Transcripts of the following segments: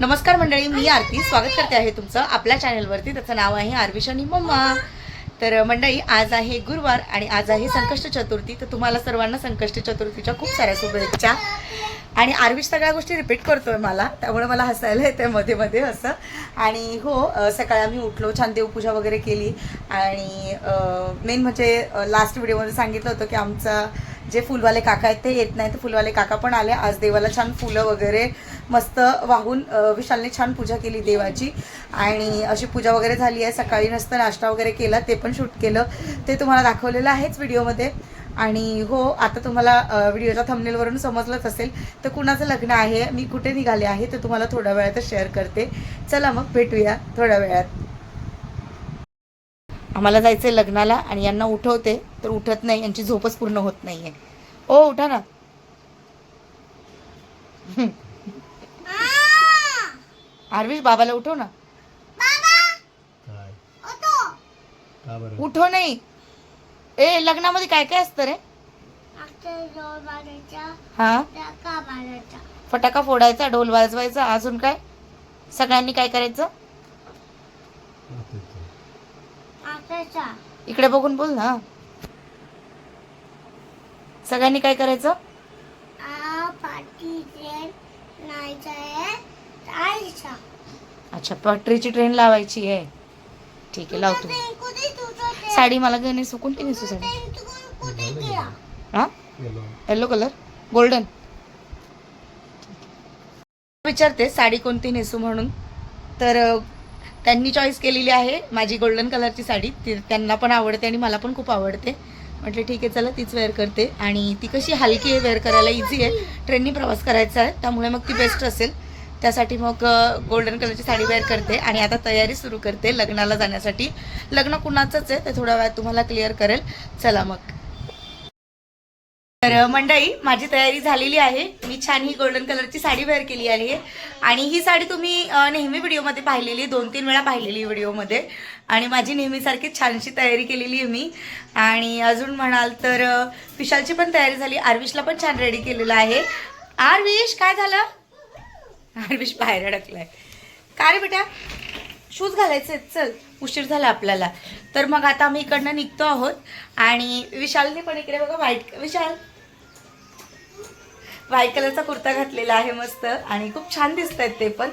नमस्कार मंडळी मी आरती. स्वागत करते आहे तुमचं आपल्या चॅनलवरती त्याचं नाव आहे आरविश मम्मा. तर मंडळी आज आहे गुरुवार आणि आज आहे संकष्ट चतुर्थी. तर तुम्हाला सर्वांना संकष्ट चतुर्थीच्या खूप साऱ्या शुभेच्छा. आणि आरविश सगळ्या गोष्टी रिपीट करतोय मला. त्यामुळे मला हसायला येते मध्ये मध्ये असं. आणि हो सकाळी आम्ही उठलो छान देवपूजा वगैरे केली. आणि मेन म्हणजे लास्ट व्हिडिओमध्ये सांगितलं होतं की आमचा जे फुलवाले काका आहेत ते येत नाही तर फुलवाले काका पण आले. आज देवाला छान फुलं वगैरे मस्त वाहून विशालने छान पूजा केली देवाची. आणि अशी पूजा वगैरे झाली आहे. सकाळी नसतं नाश्ता वगैरे केला ते पण शूट केलं. ते तुम्हाला दाखवलेलं आहेच व्हिडिओमध्ये. आणि हो आता तुम्हाला व्हिडिओच्या थंबनेलवरून समजलंच असेल. तर कुणाचं लग्न आहे मी कुठे निघाले आहे ते तुम्हाला थोड्या वेळातच शेअर करते. चला मग भेटूया थोड्या वेळात. आम्हाला जायचंय लग्नाला आणि यांना उठवते तर उठत नाही. यांची झोपच पूर्ण होत नाहीये. ओ उठा ना. आरविश बाबाला उठव ना. काय? का बरं? उठव नाही. ए लग्नामध्ये काय काय असतं रे? हा? फटाका फोडायचा ढोल वाजवायचा अजून काय? सगळ्यांनी काय करायचं? आता इकडे बघून बोल ना. सगळ्यांनी काय करायचं? अच्छा पटरीची ट्रेन लावायची आहे. ठीक आहे लावतो. साडी मला घेणे सुकून की नेसू साडी? हा? येलो कलर गोल्डन विचारते साडी कोणती नेसू म्हणून. तर त्यांनी चॉईस केलेली आहे माझी गोल्डन कलरची साडी. ती त्यांना पण आवडते आणि मला पण खूप आवडते. म्हटलं ठीक आहे चला तीच वेअर करते. आणि ती कशी हलकी आहे वेअर करायला इझी आहे. ट्रेननी प्रवास करायचा आहे त्यामुळे मग ती बेस्ट असेल. त्यासाठी मग गोल्डन कलरची साडी वेअर करते आणि आता तयारी सुरू करते लग्नाला जाण्यासाठी. लग्न कुणाचंच आहे ते थोड्या वेळात तुम्हाला क्लिअर करेल. चला मग. तर मंडळी माझी तयारी झालेली आहे. मी छान ही गोल्डन कलरची साडी वेअर केली आहे. आणि ही साडी तुम्ही नेहमी व्हिडिओमध्ये पाहिलेली दोन तीन वेळा पाहिलेली व्हिडिओमध्ये. आणि माझी नेहमीसारखी छानशी तयारी केलेली आहे मी. आणि अजून म्हणाल तर विशालची पण तयारी झाली. आरविशला पण छान रेडी केलेलं आहे. आरविश काय झालं? आरविश बाहेर अडकलाय. का रे बेटा? शूज घालायचे चल उशीर झाला आपल्याला. तर मग आता आम्ही इकडनं निघतो आहोत आणि विशालने पण इकडे बघा व्हाईट विशाल. व्हाईट कलरचा कुर्ता घातलेला आहे मस्त आणि खूप छान दिसत आहेत ते पण.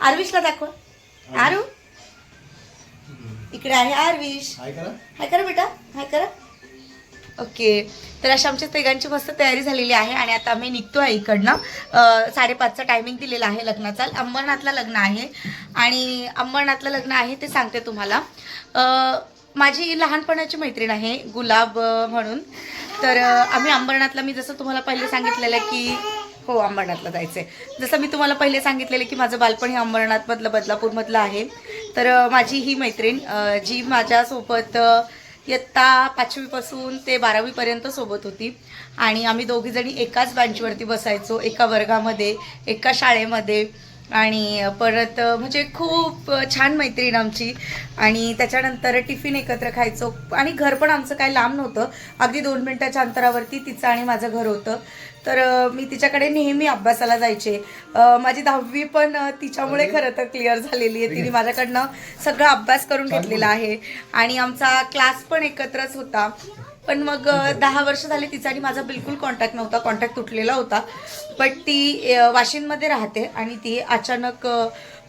आरविशला दाखव. आरू इकडे आहे आरविश. हाय करा बेटा. हाय करा. ओके. तर अशा आमच्या तिघांची मस्त तयारी झालेली आहे आणि आता आम्ही निघतो आहे इकडनं साडेपाचचा टायमिंग दिलेला आहे लग्नाचा. अंबरनाथला लग्न आहे. आणि अंबरनाथला लग्न आहे ते सांगते तुम्हाला. माझी लहानपणाची मैत्रीण आहे गुलाब म्हणून. तर आम्ही अंबरनाथला मी जसं तुम्हाला पहिले सांगितलेलं की हो अंबरनाथला जायचं आहे जसं मी तुम्हाला पहिले सांगितलेलं की माझं बालपण हे अंबरनाथमधलं बदलापूरमधलं आहे. तर माझी ही मैत्रीण जी माझ्यासोबत इयत्ता पाचवीपासून ते बारावीपर्यंत सोबत होती. आणि आम्ही दोघीजणी एकाच बेंचवरती बसायचो. एका वर्गामध्ये एका शाळेमध्ये. आणि परत म्हणजे खूप छान मैत्रीण आमची. आणि त्याच्यानंतर टिफिन एकत्र खायचो. आणि घर पण आमचं काही लांब नव्हतं. अगदी दोन मिनिटाच्या अंतरावरती तिचं आणि माझं घर होतं. तर मी तिच्याकडे नेहमी अभ्यासाला जायचे. माझी दहावी पण तिच्यामुळे खरं तर क्लिअर झालेली आहे. तिने माझ्याकडनं सगळा अभ्यास करून घेतलेला आहे. आणि आमचा क्लास पण एकत्रच होता. पण मग दहा वर्ष झाली तिचा आणि माझा बिलकुल कॉन्टॅक्ट नव्हता कॉन्टॅक्ट तुटलेला होता. बट ती अ, वाशिममध्ये राहते आणि ती अचानक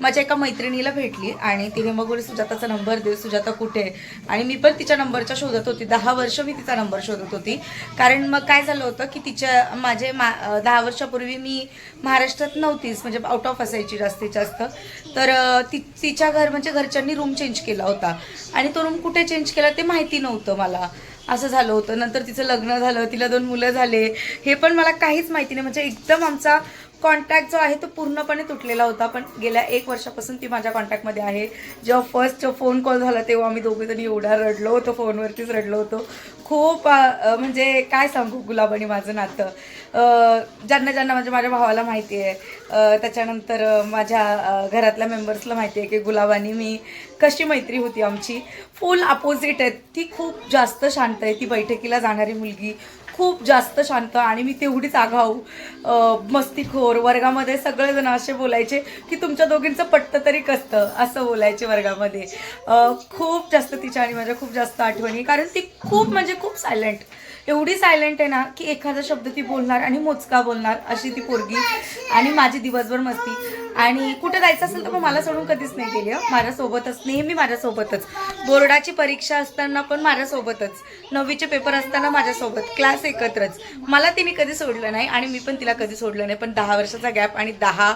माझ्या एका मैत्रिणीला भेटली आणि तिने मग बोलली सुजाताचा नंबर दे सुजाता कुठे आहे?" आणि मी पण तिच्या नंबरच्या शोधत होती. दहा वर्ष मी तिचा नंबर शोधत होती. कारण मग काय झालं होतं की तिच्या माझे मा दहा वर्षापूर्वी मी महाराष्ट्रात नव्हतीच म्हणजे आउट ऑफ असायची जास्तीत जास्त. तर ती तिच्या घर म्हणजे घरच्यांनी रूम चेंज केला होता. आणि तो रूम कुठे चेंज केला ते माहिती नव्हतं मला. असं झालं होतं. नंतर तिचं लग्न झालं तिला दोन मुलं झाले. हे पण मला काहीच माहिती नाही. म्हणजे एकदम आमचा कॉन्टॅक्ट जो आहे तो पूर्णपणे तुटलेला होता पण गेल्या एक वर्षापासून ती माझ्या कॉन्टॅक्टमध्ये आहे. जेव्हा फर्स्ट फोन कॉल झाला तेव्हा आम्ही दोघे जणी एवढा रडलो होतो फोनवरतीच रडलो होतो. खूप म्हणजे काय सांगू गुलाब आणि माझं नातं. ज्यांना ज्यांना म्हणजे माझ्या भावाला माहिती आहे त्याच्यानंतर माझ्या घरातल्या मेंबर्सला माहिती आहे की गुलाब आणि मी कशी मैत्री होती आमची. फुल अपोजिट आहे. ती खूप जास्त शांत आहे. ती बैठकीला जाणारी मुलगी खूप जास्त शांत आणि मी तेवढीच आघाऊ मस्तीखोर वर्गामध्ये सगळेजण असे बोलायचे की तुमच्या दोघींचं पटतं तरी कसतं असं बोलायचे वर्गामध्ये. खूप जास्त तिच्या आणि माझ्या खूप जास्त आठवणी कारण ती खूप म्हणजे खूप सायलेंट. एवढी सायलेंट आहे ना की एखादा शब्द ती बोलणार आणि मोजका बोलणार अशी ती पोरगी आणि माझी दिवसभर मस्ती. आणि कुठं जायचं असेल तर मग मला सोडून कधीच नाही गेली माझ्यासोबतच नेहमी माझ्यासोबतच. बोर्डाची परीक्षा असताना पण माझ्यासोबतच. नववीचे पेपर असताना माझ्यासोबत. क्लास एकत्रच. मला तिने कधी सोडलं नाही आणि मी पण तिला कधी सोडलं नाही. पण दहा वर्षाचा गॅप आणि दहा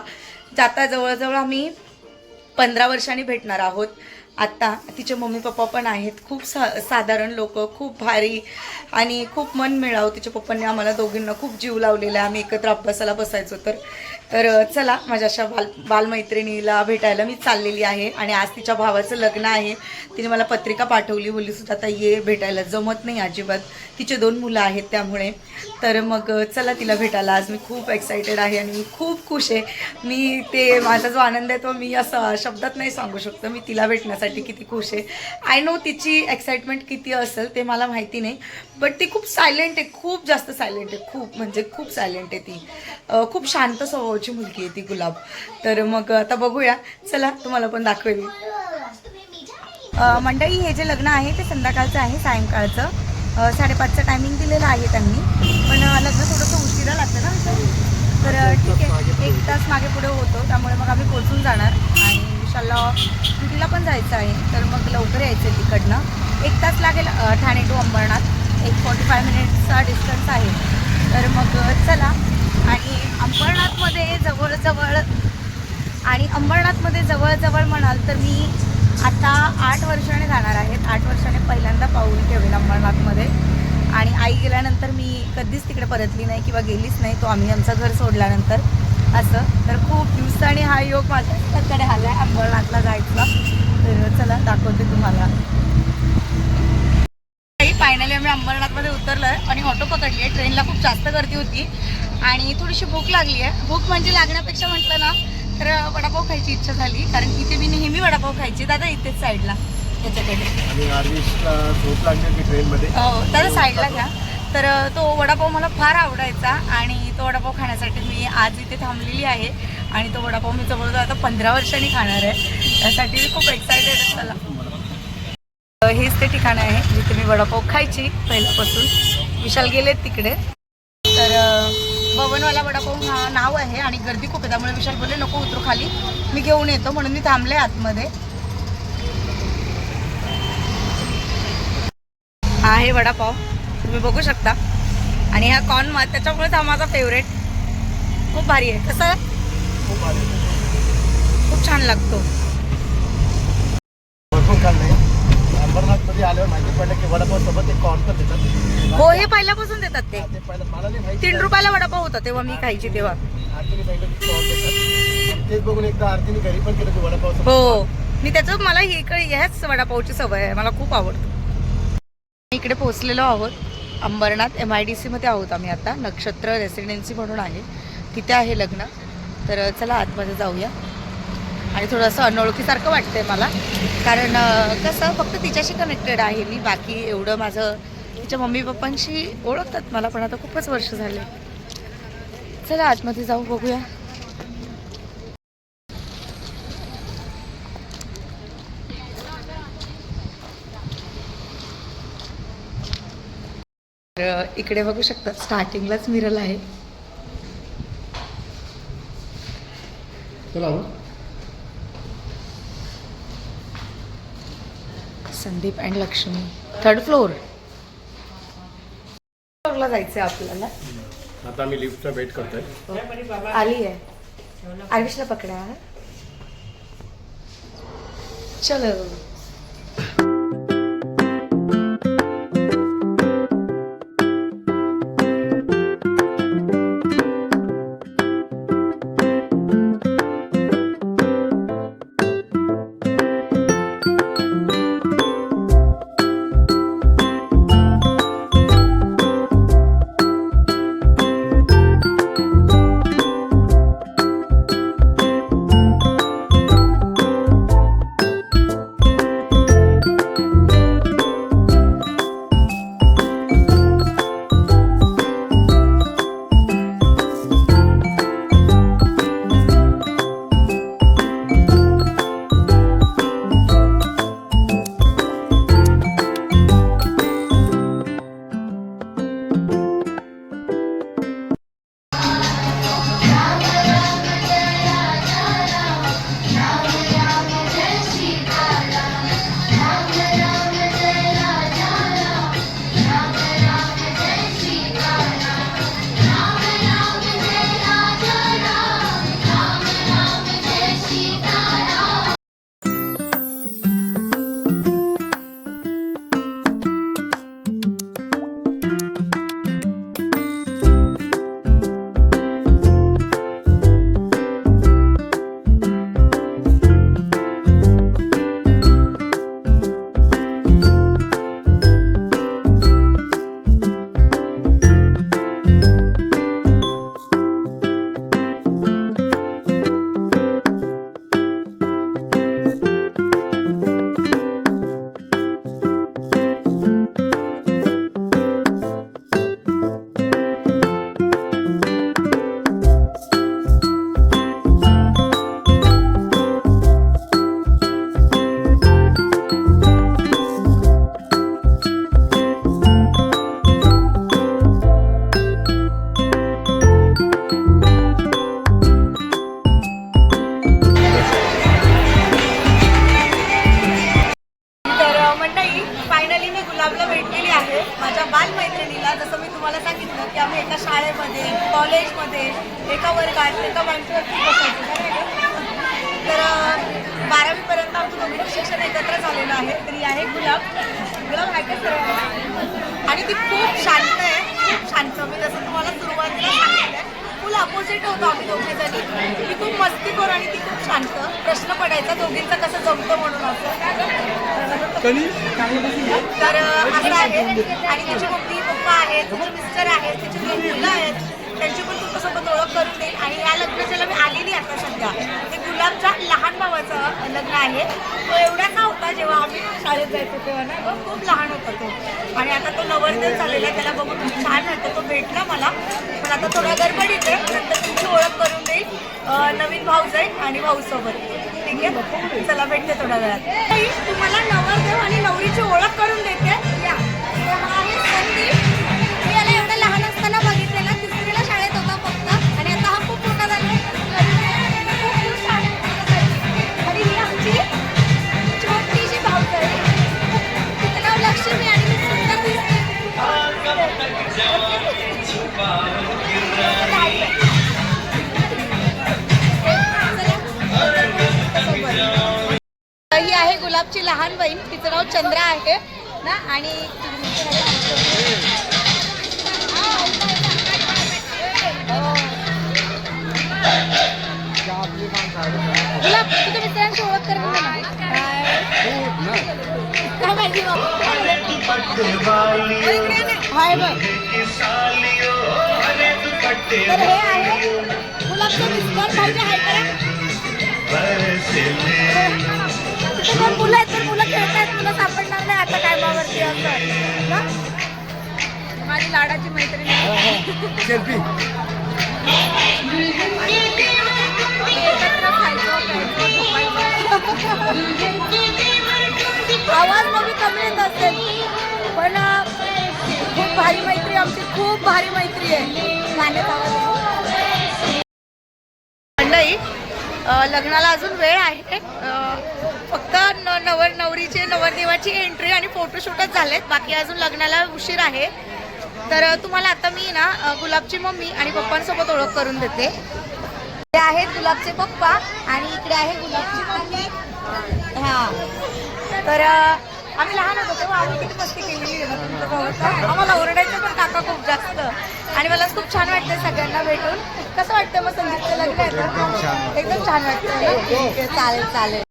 जाता जवळजवळ आम्ही पंधरा वर्षांनी भेटणार आहोत. आत्ता तिचे मम्मी पप्पा पण आहेत. खूप सा साधारण लोक खूप भारी आणि खूप मन मिळावं तिच्या पप्पांनी आम्हाला दोघींना. खूप जीव लावलेला आहे. आम्ही एकत्र अभ्यासाला बसायचो तर. तर चला माझ्या अशा बाल बालमैत्रिणीला भेटायला मी चाललेली आहे आणि आज तिच्या भावाचं लग्न आहे. तिने मला पत्रिका पाठवली. बोलली सुद्धा आता ये भेटायला. जमत नाही अजिबात. तिचे दोन मुलं आहेत त्यामुळे. तर मग चला तिला भेटायला. आज मी खूप एक्सायटेड आहे आणि मी खूप खुश आहे. मी ते माझा जो आनंद आहे तो मी असं शब्दात नाही सांगू शकतो. मी तिला भेटण्यासाठी किती खुश आहे. आय नो तिची एक्साइटमेंट किती असेल ते मला माहिती नाही बट ती खूप सायलेंट आहे खूप जास्त सायलेंट आहे खूप म्हणजे खूप सायलेंट आहे ती. खूप शांत स्वभावाची मुलगी आहे ती गुलाब. तर मग आता बघूया. चला तुम्हाला पण दाखवेल. मंडळी हे जे लग्न आहे ते संध्याकाळचं आहे सायंकाळचं. साडेपाचचं टायमिंग दिलेलं आहे त्यांनी. पण लग्न थोडंसं उशिरा लागतं ना तर ठीक आहे. एक तास मागे पुढे होतो त्यामुळे मग आम्ही पोचून जाणार. आणि विशालला ड्युटीला पण जायचं आहे. तर मग लवकर यायचं आहे तिकडनं. एक तास लागेल ठाणे टू अंबरनाथ. एक फोर्टी फाय मिनिट्सचा डिस्टन्स आहे. तर मग चला. आणि अंबरनाथमध्ये जवळजवळ आणि अंबरनाथमध्ये जवळजवळ म्हणाल तर मी आता आठ वर्षाने जाणार आहेत आठ वर्षाने पहिल्यांदा पाऊल ठेवेल अंबरनाथमध्ये. आणि आई गेल्यानंतर मी कधीच तिकडे परतली नाही किंवा गेलीच नाही. तो आम्ही आमचं घर सोडल्यानंतर. असं. तर खूप दिवसांनी हा योग माझ्याकडे आला आहे अंबरनाथला जायचा. तर चला दाखवते तुम्हाला. फायनली आम्ही अंबरनाथमध्ये उतरलो आहे आणि ऑटो पकडली आहे ट्रेनला खूप जास्त गर्दी होती आणि थोडीशी भूक लागली आहे भूक म्हणजे लागण्यापेक्षा म्हटलं ना तर वडापाव खायची इच्छा झाली. कारण इथे मी नेहमी वडापाव खायची. दादा इथेच साईडला याच्याकडे आणि आर्विसला झोप लागली होती ट्रेनमध्ये हो दादा साईडला घ्या. तर तो वडापाव मला फार आवडायचा आणि तो वडापाव खाण्यासाठी मी आज इथे थांबलेली आहे आणि तो वडापाव मी जवळजवळ आता पंधरा वर्षांनी खाणार आहे. त्यासाठी मी खूप एक्सायटेड आहे चला. हेच ते ठिकाण आहे जिथे मी वडापाव खायची पहिल्यापासून. विशाल गेलेत तिकडे. तर भवनवाला वडापाव हा नाव आहे आणि गर्दी खूप आहे त्यामुळे विशाल बोलले नको उतरू खाली. मी घेऊन येतो. म्हणून मी थांबले आतमध्ये. आहे वडापाव. तुम्ही बघू शकता. आणि हा कॉर्न मा त्याच्यामुळेच हा माझा फेवरेट खूप भारी आहे. कसं? खूप छान लागतो. हो हे पहिल्यापासून देतात ते. तीन रुपयाला वडापाव होता तेव्हा मी खायची तेव्हा. हो. मी त्याचं मला ही इकडे ह्याच वडापावची सवय आहे. मला खूप आवडतं. इकडे पोहोचलेलो आहोत. अंबरनाथ एम आय डी सीमध्ये आहोत आम्ही आता. नक्षत्र रेसिडेन्सी म्हणून आहे. तिथे आहे लग्न. तर चला आतमध्ये जाऊया. आणि थोडंसं अनोळखीसारखं वाटतंय मला. कारण कसं फक्त तिच्याशी कनेक्टेड आहे मी. बाकी एवढं माझं तिच्या मम्मी पप्पांशी ओळखतात मला पण आता खूपच वर्ष झाले. चला आतमध्ये जाऊ बघूया. तर इकडे बघू शकता स्टार्टिंगलाच मिरल आहे. चला. Sandeep and Lakshmi. Third floor फ्लोअरला जायचंय आपल्याला. आता आम्ही लिफ्टचा वेट करतोय. आली आहे. आयुषला पकडा. चलो. मस्तीखोर आणि ती खूप शांत. प्रश्न पडायचा दोघींचं कसं जमतं म्हणून असं. तर असं आहे. आणि तिची मम्मी पप्पा आहेत तिचे मिस्टर आहेत तिची दोन मुलं आहेत. त्यांची पण तुमच्यासोबत ओळख करून देईल. आणि या लग्नाच्याला मी आलेली आता सध्या. ते गुलाबच्या लहान भावाचं लग्न आहे. तो एवढासा होता जेव्हा आम्ही शाळेत जायचो तेव्हा ना तो खूप लहान होता तो. आणि आता तो नवरदेव झालेला आहे त्याला बघून खूप छान वाटतं. तो भेटला मला. पण आता थोडा गडबडीत आहे. नंतर तुमची ओळख करून देईल. नवीन भाऊ जाईल आणि भाऊसोबत. ठीक आहे? चला भेटते थोड्या वेळात. तुम्हाला नवरदेव आणि नवरीची ओळख करून देते. नाव चंद्रा आहे ना? आणि तुला तुझ्या मित्रांची ओळख करून काय माहिती हाय बघ. तर हे आहे मिस्टर आहे का? मुलं आहेत तर मुलं खेळतायत मुलं सापडणार नाही आता असं? माझी लाडाची मैत्रीण आहे. सेल्फी एकत्र खायचो, प्यायचो, झोपायचो. आवाज मग कमी येत असेल पण खूप भारी मैत्री आमची खूप भारी मैत्री आहे गाण्यात आवाज आहे. मंडळी लग्नाला अजून वेळ आहे फक्त न नवर नवरीचे नवरदेवाची एंट्री आणि फोटोशूटच झालेत. बाकी अजून लग्नाला उशीर आहे. तर तुम्हाला आता मी ना गुलाबची मम्मी आणि पप्पांसोबत ओळख करून देते. ते आहेत गुलाबचे पप्पा आणि इकडे आहे गुलाबची मम्मी. हा. तर आम्ही लहान होतो तेव्हा आम्ही किती मस्ती केलेली आम्हाला ओरडायचं पण काका खूप जास्त. आणि मला खूप छान वाटतं सगळ्यांना भेटून. कसं वाटतं मग संगीतचं लग्न आहे? एकदम छान वाटतं ना? ठीक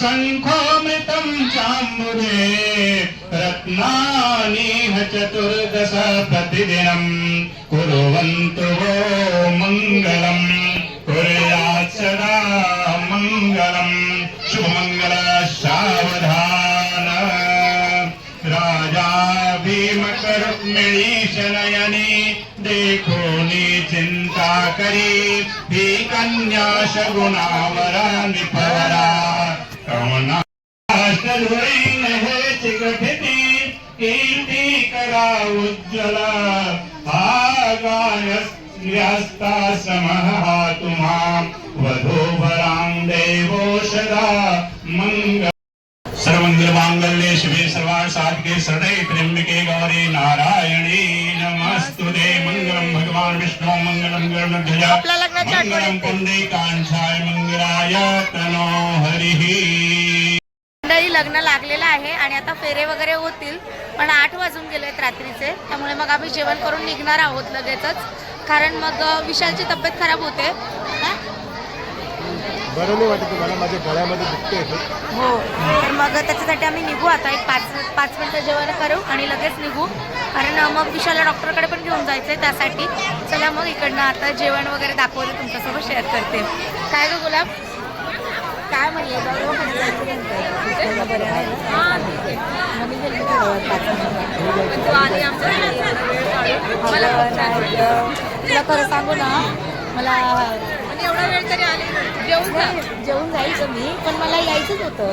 शङ्खोमृतं चाम्बुदे रत्नानि चतुर्दश प्रतिदिनं कुर्वन्तु वो मङ्गलम् कुर्यात् सदा मङ्गलम् शुभमङ्गल सावधान। राजा भीमकरुक्मिणी शनयनी देखो नी चिन्ता करी। अन्याश गुणावर निपरा निपवरा कमना अष्टधुरीन हे चिकटिती कीर्ती करा उज्ज्वल। आगायस्ता समः तुम्हा वधूवरां देवो सदा मंगल सर्वमंगलमांगल्ये शिवे सर्वासाधके सदै त्र्यंबके गौरी नारायणी। नमस्तुते मंगलम भगवान विष्णु मंगलम गरुडध्वज आपल्या लग्नाची आठवण मंगलम येते. पुंडे कांक्षाय मंगलाय तनो हरिः। मंडळी लग्न लागलेलं आहे आणि आता फेरे वगैरे होतील पण आठ वाजून गेलेत रात्रीचे. त्यामुळे मग आम्ही जेवण करून निघणार आहोत लगेचच. कारण मग विशालची तब्येत खराब होते? बरं नाही वाटत तुम्हाला माझ्या गळ्यामध्ये दुखते हो. तर मग त्याच्यासाठी आम्ही निघू आता. एक पाच पाच मिनटं जेवण करू आणि लगेच निघू. कारण मग विशालला डॉक्टरकडे पण घेऊन जायचं आहे त्यासाठी. चला मग इकडनं आता जेवण वगैरे दाखवते तुमच्यासोबत शेअर करते. काय गं गुलाब? काय म्हणले. मला खरं सांगू ना मला आणि एवढा वेळ तरी आले जेवून का मी पण मला यायचंच होतं.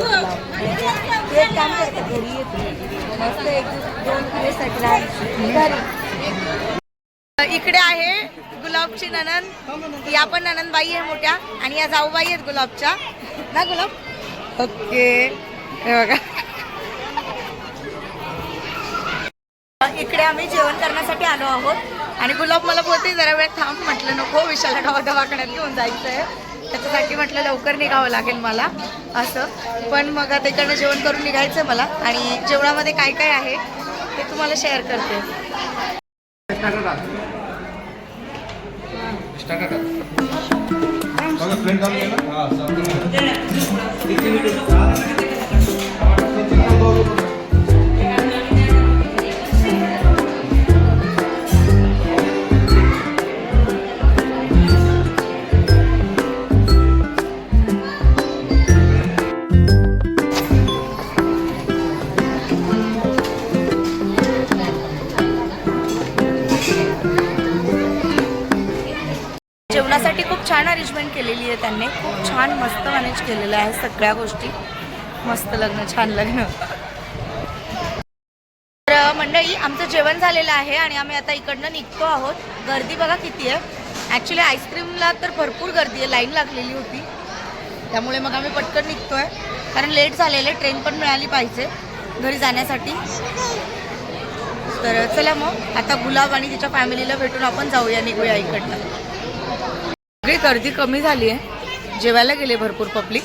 तू एक काम करते घरी येते मस्त एक दोन घरी. इकडे आहे गुलाबची ननन या पण नननबाई आहे मोठ्या आणि या जाऊबाई आहेत गुलाबच्या. ना गुलाब? ओके. हे बघा. इकडे आम्ही जेवण करण्यासाठी आलो आहोत. आणि गुलाब मला बोलते जरा वेळ थांब म्हटलं नको विशाला गावा दवाखान्यात घेऊन जायचं आहे त्याच्यासाठी म्हटलं लवकर निघावं लागेल मला असं. पण मग आता इकडनं जेवण करून निघायचं आहे मला. आणि जेवणामध्ये काय काय आहे ते तुम्हाला शेअर करते. छान अरेंजमेंट केलेली आहे त्यांनी. खूप छान मस्त मॅनेज केलेलं आहे सगळ्या गोष्टी. मस्त लग्न छान लग्न. तर मंडळी आमचं जेवण झालेलं आहे आणि आम्ही आता इकडनं निघतो आहोत. गर्दी बघा किती आहे. ॲक्च्युली आईस्क्रीमला तर भरपूर गर्दी आहे. लाईन लागलेली होती. त्यामुळे मग आम्ही पटकन निघतोय. कारण लेट झालेले ट्रेन पण मिळाली पाहिजे घरी जाण्यासाठी. तर चला मग. आता गुलाब आणि तिच्या फॅमिलीला भेटून आपण जाऊया निघूया इकडनं. सगळी गर्दी कमी झाली आहे. जेवायला गेले भरपूर पब्लिक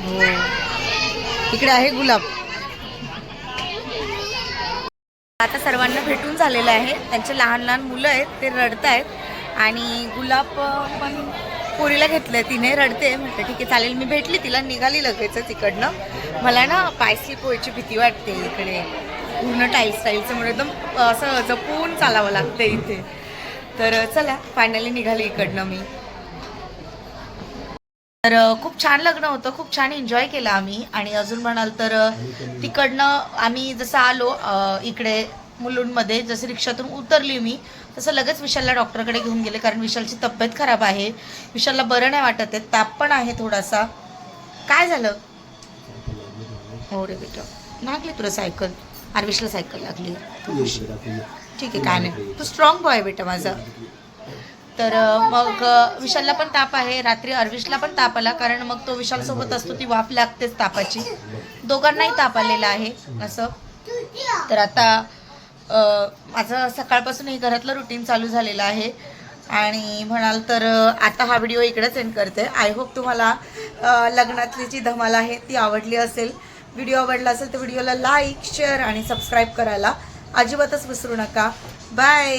हो. इकडे आहे गुलाब. आता सर्वांना भेटून झालेलं आहे. त्यांचे लहान लहान मुलं आहेत ते रडत आहेत आणि गुलाब पण पुरीला घेतलंय तिने रडते. म्हटलं ठीक आहे चालेल मी भेटली तिला निघाली लगेचच इकडनं. मला ना पाय स्लिप व्हायची भीती वाटते इकडे. पूर्ण टाईल स्टाईलचं म्हणून एकदम असं जपून चालावं लागतं इथे. तर चला फायनली निघाली इकडनं मी. तर खूप छान लग्न होतं खूप छान एन्जॉय केलं आम्ही. आणि अजून म्हणाल तर तिकडनं आम्ही जसं आलो इकडे मुलुंडमध्ये जसं रिक्षातून उतरली मी तसं लगेच विशालला डॉक्टरकडे घेऊन गेले कारण विशालची तब्येत खराब आहे. विशालला बरं नाही वाटत आहे ताप पण आहे थोडासा. काय झालं? हो रे बेटा. लागली तुला सायकल. आरविशला सायकल लागली. ठीक आहे काय नाही. तू स्ट्रॉंग बॉय बेटा माझा. तर मग विशालला पण ताप आहे. रात्री अर्विशला पण ताप आला कारण मग तो विशाल सोबत असतो ती वाफ लागतेच तापाची. दोघांनाही ताप आलेला आहे असं. तर आता माझं सकाळपासून हे घरातलं रुटीन चालू झालेलं आहे. आणि म्हणाल तर आता हा व्हिडिओ इकडेच एंड करते. आय होप तुम्हाला लग्नातली जी धमाल आहे ती आवडली असेल. व्हिडिओ आवडला असेल तर व्हिडिओला लाईक शेअर आणि सबस्क्राईब करायला अजिबातच विसरू नका. बाय